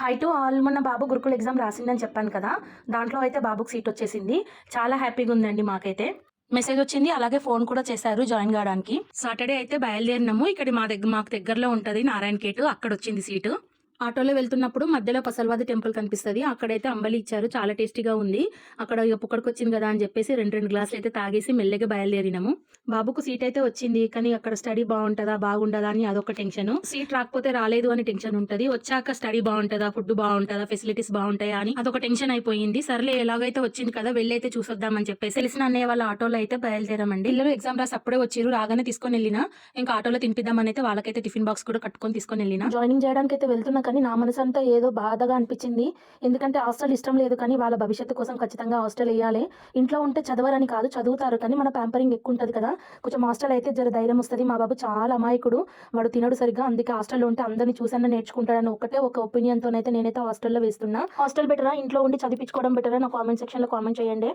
High to all మొన్న బాబు గురుకుల exam రాసిందని చెప్పాను కదా. దాంట్లో అయితే బాబుకి సీట్ వచ్చేసింది. చాలా హ్యాపీగా ఉందండి మాకైతే. మెసేజ్ వచ్చింది. అలాగే ఫోన్ కూడా చేశారు జాయిన్ కావడానికి. సాటర్డే అయితే బయలుదేరినాము. ఇక్కడ మా దగ్గర మాకు దగ్గరలో ఉంటది నారాయణ గేటు. అక్కడ వచ్చింది సీటు. ఆటోలో వెళ్తున్నప్పుడు మధ్యలో పసల్వాది టెంపుల్ కనిపిస్తుంది. అక్కడైతే అంబలి ఇచ్చారు. చాలా టేస్టీగా ఉంది. అక్కడ ఇక పుక్కడికి వచ్చింది కదా అని చెప్పేసి రెండు రెండు గ్లాసులు అయితే తాగేసి మెల్లగా బయలుదేరినాము. బాబుకు సీట్ అయితే వచ్చింది. కానీ అక్కడ స్టడీ బాగుంటుందా బాగుండదా అని అదొక టెన్షన్. సీట్ రాకపోతే రాలేదు అని టెన్షన్ ఉంటుంది. వచ్చాక స్టడీ బాగుంటుందా ఫుడ్ బాగుంటుందా ఫెసిలిటీస్ బాగుంటాయా అని అదొక టెన్షన్ అయిపోయింది. సర్లే ఎలాగైతే వచ్చింది కదా వెళ్ళైతే చూసొద్దామని చెప్పేసి తెలిసిన అన్నయ్య వాళ్ళ ఆటోలో అయితే బయలుదేరామండి. పిల్లలు ఎగ్జామ్ రాసి అప్పుడే వచ్చారు రాగానే తీసుకొని వెళ్ళిన. ఇంకా ఆటోలో తినిపిద్దామని అయితే వాళ్ళకైతే టిఫిన్ బాక్స్ కూడా కట్టుకొని తీసుకొని వెళ్ళిన. జాయినింగ్ చేయడానికి అయితే వెళ్తున్నా కానీ నా మనసు అంతా ఏదో బాధగా అనిపించింది. ఎందుకంటే హాస్టల్ ఇష్టం లేదు కానీ వాళ్ళ భవిష్యత్తు కోసం ఖచ్చితంగా హాస్టల్ వేయాలి. ఇంట్లో ఉంటే చదవరని కాదు చదువుతారు కానీ మన ప్యాంపరింగ్ ఎక్కువ ఉంటుంది కదా. కొంచెం హాస్టల్ అయితే జర ధైర్యం వస్తుంది. మా బాబు చాలా అమాయకుడు. వాడు తినడు సరిగ్గా. అందుకే హాస్టల్లో ఉంటే అందరిని చూసన్నా నేర్చుకుంటాడని ఒకటే ఒక ఒపీనియన్తోనైతే నేనైతే హాస్టల్లో వేస్తున్నా. హాస్టల్ బెటరా? ఇంట్లో ఉండి చదివించుకోవడం బెటరా? నా కామెంట్ సెక్షన్లో కామెంట్ చేయండి.